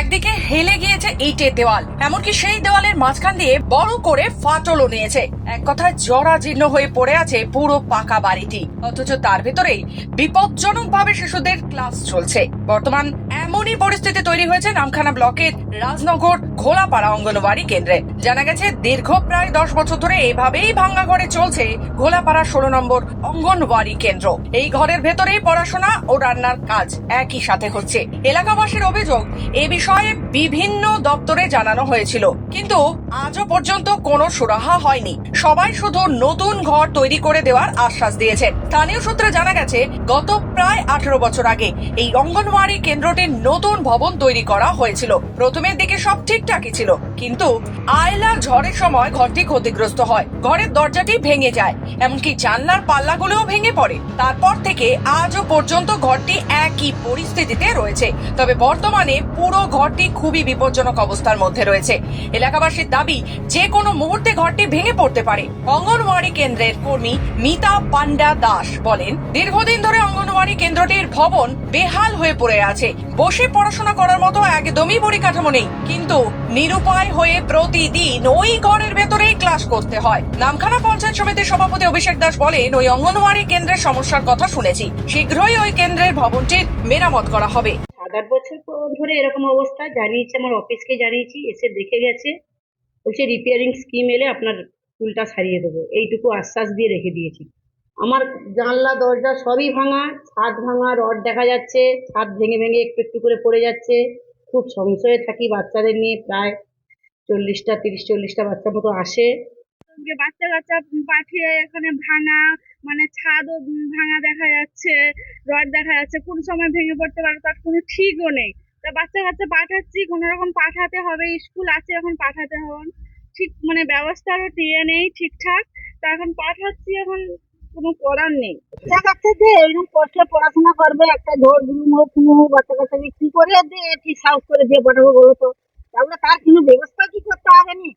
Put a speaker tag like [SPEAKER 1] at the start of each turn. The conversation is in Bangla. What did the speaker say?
[SPEAKER 1] একদিকে হেলে গিয়েছে ইটের দেওয়াল, এমনকি সেই দেওয়ালের মাঝখান দিয়ে বড় করে ফাটলও নিয়েছে। এক কথায় জরাজীর্ণ হয়ে পড়ে আছে পুরো পাকা বাড়িটি। অথচ তার ভেতরেই বিপজ্জনক ভাবে শিশুদের ক্লাস চলছে। বর্তমান এমনই পরিস্থিতি তৈরি হয়েছে নামখানা ব্লকের রাজনগর ঘোলাপাড়া অঙ্গনওয়াড়ি কেন্দ্রে। জানা গেছে, দীর্ঘ প্রায় দশ বছর ধরে এভাবেই ভাঙ্গা ঘরে চলছে ঘোলাপাড়া ষোলো নম্বর অঙ্গনওয়াড়ি কেন্দ্র। এই ঘরের ভেতরেই পড়াশোনা ও রান্নার কাজ একই সাথে হচ্ছে। এলাকাবাসীর অভিযোগ, এ বিষয়ে বিভিন্ন দপ্তরে জানানো হয়েছিল, কিন্তু আজও পর্যন্ত কোনো সুরাহা হয়নি। সবাই শুধু নতুন ঘর তৈরি করে দেওয়ার আশ্বাস দিয়েছেন। স্থানীয় সূত্রে জানা গেছে, গত প্রায় আঠেরো বছর আগে এই অঙ্গনওয়াড়ি কেন্দ্রটির নতুন ভবন তৈরি করা হয়েছিল। প্রথমের দিকে সব ঠিকঠাকই ছিল, কিন্তু আয়লার ঝড়ের সময় ঘরটি ক্ষতিগ্রস্ত হয়। ঘরের দরজাটি ভেঙে যায়, এমনকি জানলার পাল্লাগুলোও ভেঙে পড়ে। তারপর থেকে আজও পর্যন্ত ঘরটি একই পরিস্থিতিতে রয়েছে, তবে বর্তমানে পুরো ঘরটি খুবই বিপজ্জনক অবস্থার মধ্যে রয়েছে। এলাকাবাসীর দাবি যে কোনো মুহূর্তে ঘরটি ভেঙে পড়তে পারে। অঙ্গনওয়াড়ি কেন্দ্রের কর্মী মিতা পান্ডা দাস বলেন, দীর্ঘদিন ধরে অঙ্গনওয়াড়ি কেন্দ্রটির ভবন বেহাল হয়ে পড়ে আছে। বসে পড়াশোনা করার মতো একদমই পরিকাঠামো নেই। কিন্তু নিরুপায় হয়ে প্রতিদিন ওই ঘরের ভেতরেই ক্লাস করতে হয়। নামখানা পঞ্চায়েত সমিতির সভাপতি অভিষেক দাস বলেন, ওই অঙ্গনওয়াড়ি কেন্দ্রের সমস্যার কথা শুনেছি। শীঘ্রই ওই কেন্দ্রের ভবনটির মেরামত করা হবে।
[SPEAKER 2] সাত আট বছর ধরে এরকম অবস্থা। জানিয়েছি আমার অফিসকে, জানিয়েছি, এসে দেখে গেছে। বলছে রিপেয়ারিং স্কিম এলে আপনার স্কুলটা সারিয়ে দেবো। এইটুকু আশ্বাস দিয়ে রেখে দিয়েছি। আমার জানলা, দরজা সবই ভাঙা, ছাদ ভাঙা, রড দেখা যাচ্ছে, ছাদ ভেঙে ভেঙে একটু একটু করে পড়ে যাচ্ছে। খুব সংশয়ে থাকি বাচ্চাদের নিয়ে, প্রায় চল্লিশটা, তিরিশ চল্লিশটা বাচ্চা মতো আসে।
[SPEAKER 3] বাচ্চা কাচ্চা পাঠিয়ে এখানে ভাঙা মানে ছাদও ভাঙা দেখা যাচ্ছে, রড দেখা যাচ্ছে, কোন সময় ভেঙে পড়তে পারে, তার কোনো ঠিকও নেই। তা বাচ্চা কাচ্চা পাঠাচ্ছি, কোনো রকম পাঠাতে হবে, স্কুল আছে এখন, পাঠাতে হবে। ঠিক মানে ব্যবস্থারও টিয়ে নেই ঠিকঠাক, তা এখন পাঠাচ্ছি এখন কোনো করার নেই।
[SPEAKER 2] কাচ্চাদের এরকম কষ্টে পড়াশোনা করবে, একটা ঝড় ধুম হোক কোনো হোক বাচ্চা কাচ্চাকে কি করে দিয়ে ঠিক সাহস করে দিয়ে পাঠাবো বলো তো? তাহলে তার কোনো ব্যবস্থা কি করতে হবে নি?